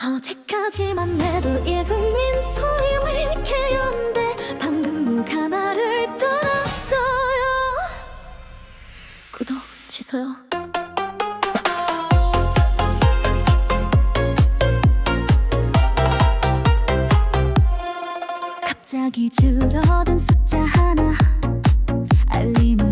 어제까지만 해도 읽은 민소리 왜 이렇게 이런데 방금 누가 나를 떠났어요? 구독 취소요. 갑자기 줄어든 숫자 하나. 알림을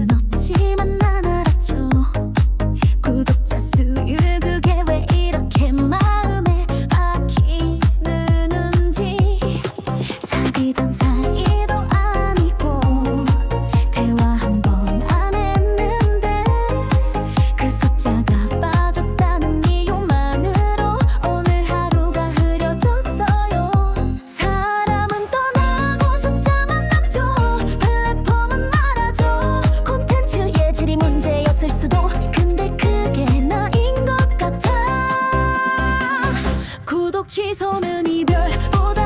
취소는 이별보다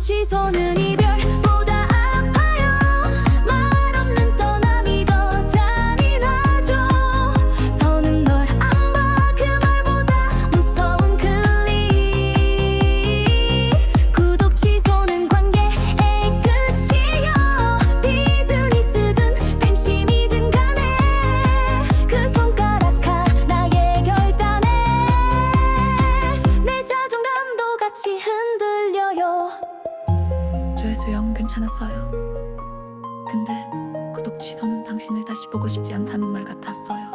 시선은 이 괜찮았어요. 근데 구독 취소는 당신을 다시 보고 싶지 않다는 말 같았어요.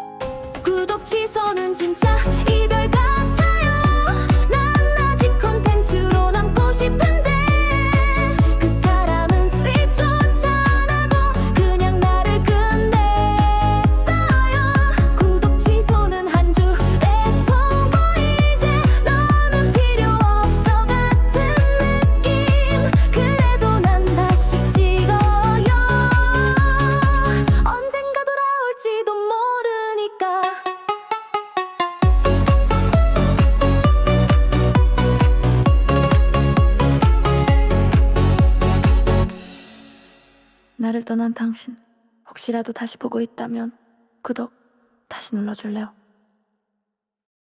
구독 취소는 진짜 이별가 떠난 당신 혹시라도 다시 보고 있다면 구독 다시 눌러줄래요?